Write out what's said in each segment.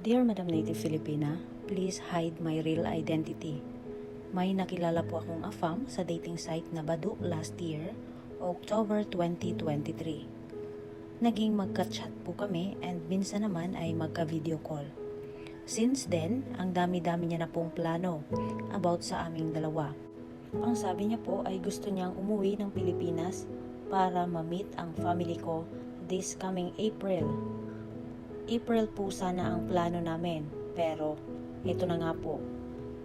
Dear Madam Native Filipina, please hide my real identity. May nakilala po akong afam sa dating site na Badu last year, October 2023. Naging magka-chat po kami and minsan naman ay magka-video call. Since then, ang dami-dami niya na pong plano about sa aming dalawa. Ang sabi niya po ay gusto niyang umuwi ng Pilipinas para ma-meet ang family ko this coming April. April po sana ang plano namin, pero ito na nga po.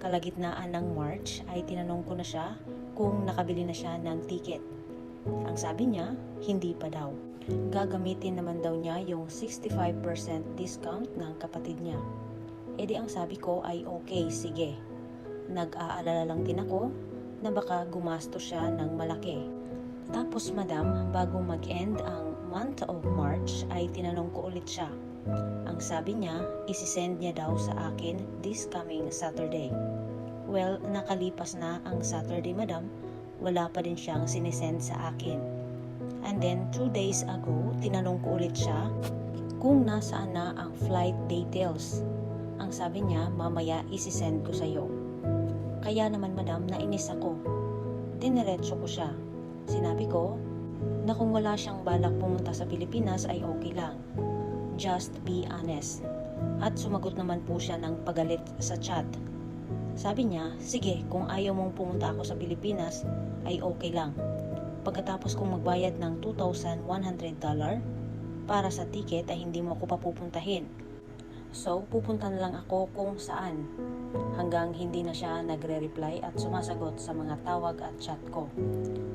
Kalagitnaan ng March ay tinanong ko na siya kung nakabili na siya ng ticket. Ang sabi niya, hindi pa daw. Gagamitin naman daw niya yung 65% discount ng kapatid niya. E di ang sabi ko ay okay, sige. Nag-aalala lang din ako na baka gumasto siya ng malaki. Tapos madam, bago mag-end ang month of March ay tinanong ko ulit siya. Ang sabi niya, isisend niya daw sa akin this coming Saturday. Well, nakalipas na ang Saturday madam, wala pa din siyang sinisend sa akin. And then, two days ago, tinanong ko ulit siya kung nasaan na ang flight details. Ang sabi niya, mamaya isisend ko sa'yo. Kaya naman madam, nainis ako. Diniretso ko siya. Sinabi ko, na kung wala siyang balak pumunta sa Pilipinas ay okay lang. Just be honest. At sumagot naman po siya ng pagalit sa chat. Sabi niya, sige, kung ayaw mong pumunta ako sa Pilipinas, ay okay lang. Pagkatapos kong magbayad ng $2,100 para sa ticket ay hindi mo ako papupuntahin. So, pupunta na lang ako kung saan. Hanggang hindi na siya nagre-reply at sumasagot sa mga tawag at chat ko.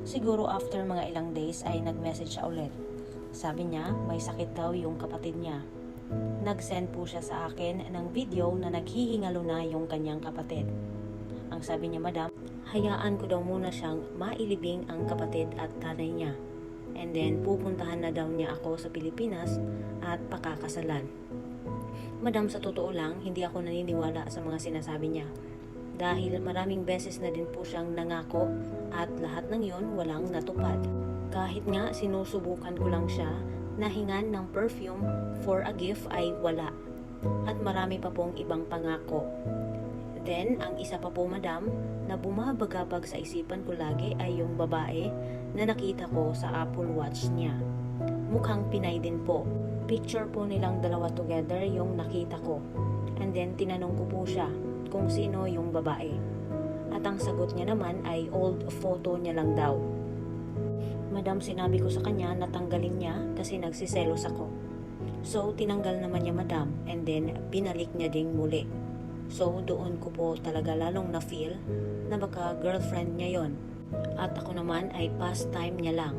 Siguro after mga ilang days ay nag-message siya ulit. Sabi niya, may sakit daw yung kapatid niya. Nag-send po siya sa akin ng video na naghihingalo na yung kanyang kapatid. Ang sabi niya, madam, hayaan ko daw muna siyang mailibing ang kapatid at tanay niya. And then, pupuntahan na daw niya ako sa Pilipinas at pakakasalan. Madam, sa totoo lang, hindi ako naniniwala sa mga sinasabi niya. Dahil maraming beses na din po siyang nangako at lahat ng yon walang natupad. Kahit nga sinusubukan ko lang siya na hingan ng perfume for a gift ay wala. At marami pa pong ibang pangako. Then, ang isa pa po madam na bumabagabag sa isipan ko lagi ay yung babae na nakita ko sa Apple Watch niya. Mukhang Pinay din po. Picture po nilang dalawa together yung nakita ko. And then, tinanong ko po siya kung sino yung babae. At ang sagot niya naman ay old photo niya lang daw. Madam, sinabi ko sa kanya na tanggalin niya kasi nagsiselos ako. So, tinanggal naman niya madam and then binalik niya ding muli. So, doon ko po talaga lalong na-feel na baka girlfriend niya yon At ako naman ay pastime niya lang.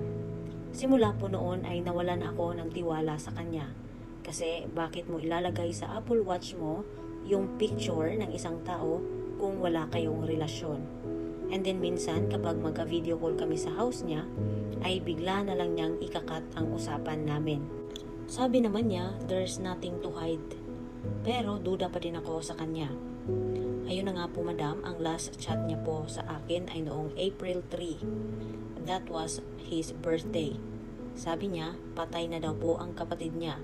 Simula po noon ay nawalan ako ng tiwala sa kanya. Kasi bakit mo ilalagay sa Apple Watch mo yung picture ng isang tao kung wala kayong relasyon? And then minsan kapag magka-video call kami sa house niya, ay bigla na lang niyang ikakat ang usapan namin. Sabi naman niya, there's nothing to hide. Pero duda pa din ako sa kanya. Ayun na nga po madam, ang last chat niya po sa akin ay noong April 3. That was his birthday. Sabi niya, patay na daw po ang kapatid niya.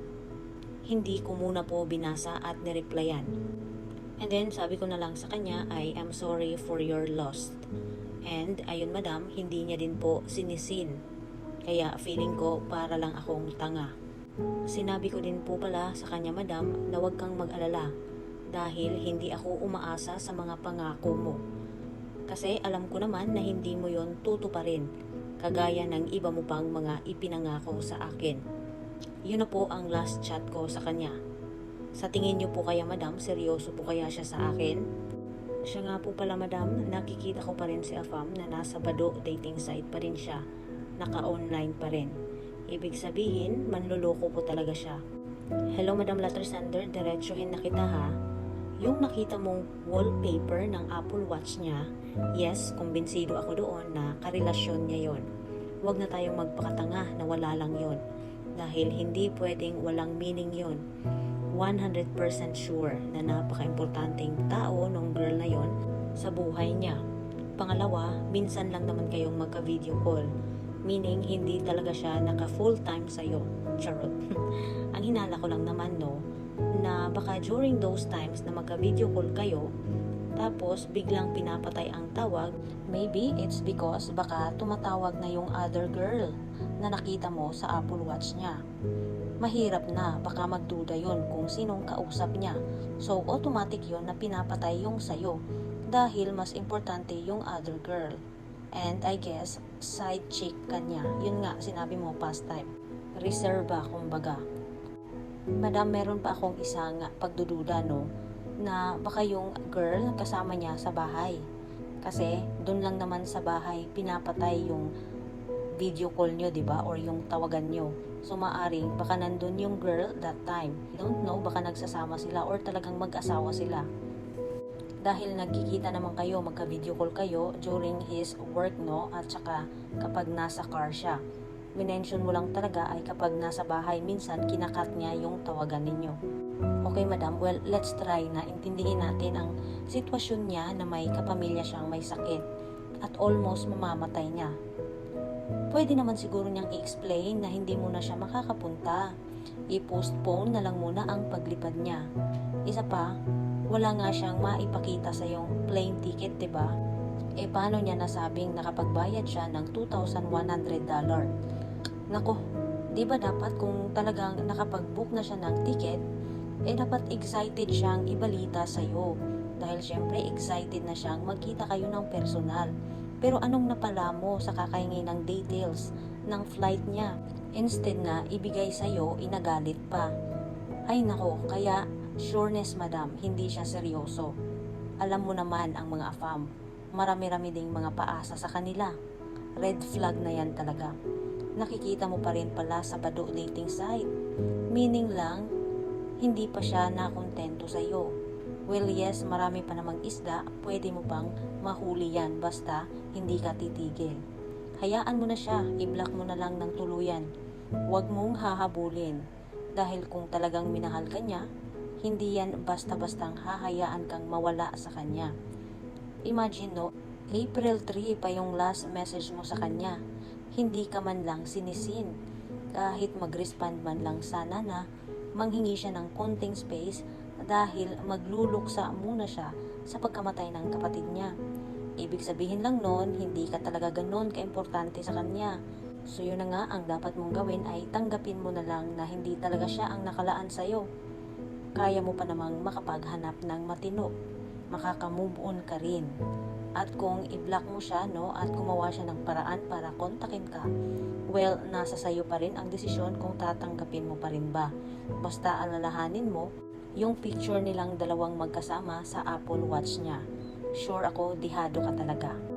Hindi ko muna po binasa at nireplyan. And then sabi ko na lang sa kanya, I am sorry for your loss. And ayun madam, hindi niya din po sinisin. Kaya feeling ko para lang akong tanga. Sinabi ko din po pala sa kanya madam na huwag kang mag-alala dahil hindi ako umaasa sa mga pangako mo. Kasi alam ko naman na hindi mo yon tutuparin kagaya ng iba mo pang mga ipinangako sa akin. Yun na po ang last chat ko sa kanya. Sa tingin niyo po kaya madam, seryoso po kaya siya sa akin? Siya nga po pala madam, nakikita ko pa rin si Afam na nasa Bado dating site pa rin siya. Naka-online pa rin. Ibig sabihin, manluloko po talaga siya. Hello Madam Letter Sender, diretsuhin na kita ha. Yung nakita mong wallpaper ng Apple Watch niya, yes, kumbinsido ako doon na karelasyon niya yon. Huwag na tayong magpakatanga na wala lang yon. Dahil hindi pwedeng walang meaning yon. 100% sure na napaka-importanting tao nung girl na yon sa buhay niya. Pangalawa, minsan lang naman kayong magka-video call. Meaning, hindi talaga siya naka full time sa'yo. Charot. Ang hinala ko lang naman, no, na baka during those times na magka-video call kayo, tapos biglang pinapatay ang tawag, maybe it's because baka tumatawag na yung other girl na nakita mo sa Apple Watch niya. Mahirap na, baka magduda yon kung sinong kausap niya. So, automatic yon na pinapatay yung sayo dahil mas importante yung other girl. And I guess, side chick kanya. Yun nga, sinabi mo past time. Reserva, kumbaga. Madam, meron pa akong isang pagdududa, no? Na baka yung girl kasama niya sa bahay. Kasi, doon lang naman sa bahay, pinapatay yung video call nyo, di ba? Or yung tawagan nyo. So, maaring, baka nandun yung girl that time. Don't know, baka nagsasama sila or talagang mag-asawa sila dahil nagkikita naman kayo, magka-video call kayo during his work, no? At saka kapag nasa car siya. Minention mo lang talaga ay kapag nasa bahay, minsan kinakat niya yung tawagan ninyo. Okay, madam. Well, let's try na intindihin natin ang sitwasyon niya na may kapamilya siyang may sakit at almost mamamatay niya. Pwede naman siguro niyang i-explain na hindi muna siya makakapunta. I-postpone na lang muna ang paglipad niya. Isa pa, wala nga siyang maipakita sa yung plane ticket, ba? Eh paano niya nasabing nakapagbayad siya ng $2,100? Nako, 'di ba dapat kung talagang nakapag-book na siya ng ticket, eh dapat excited siyang ibalita sa iyo. Dahil syempre excited na siyang magkita kayo ng personal. Pero anong napala mo sa kakaingin ng details ng flight niya? Instead na ibigay sa iyo, inagalit pa. Ay nako, kaya Sureness, madam, hindi siya seryoso. Alam mo naman ang mga afam. Marami-rami ding mga paasa sa kanila. Red flag na yan talaga. Nakikita mo pa rin pala sa Bado dating site. Meaning lang, hindi pa siya nakontento sa iyo. Well, yes, marami pa namang isda, pwede mo pang mahuli yan basta hindi ka titigil. Hayaan mo na siya, i-block mo na lang ng tuluyan. Huwag mong hahabulin. Dahil kung talagang minahal ka niya, hindi yan basta-bastang hahayaan kang mawala sa kanya. Imagine no, April 3 pa yung last message mo sa kanya. Hindi ka man lang sinisin. Kahit mag-respond man lang sana na manghingi siya ng konting space dahil magluluksa muna siya sa pagkamatay ng kapatid niya. Ibig sabihin lang noon, hindi ka talaga ganon kaimportante sa kanya. So yun na nga, ang dapat mong gawin ay tanggapin mo na lang na hindi talaga siya ang nakalaan sa'yo kaya mo pa namang makapaghanap ng matino. Makaka-move on ka rin. At kung i-block mo siya, no, at gumawa siya ng paraan para kontakin ka, well, nasa sayo pa rin ang desisyon kung tatanggapin mo pa rin ba. Basta alalahanin mo yung picture nilang dalawang magkasama sa Apple Watch niya. Sure ako, dihado ka talaga.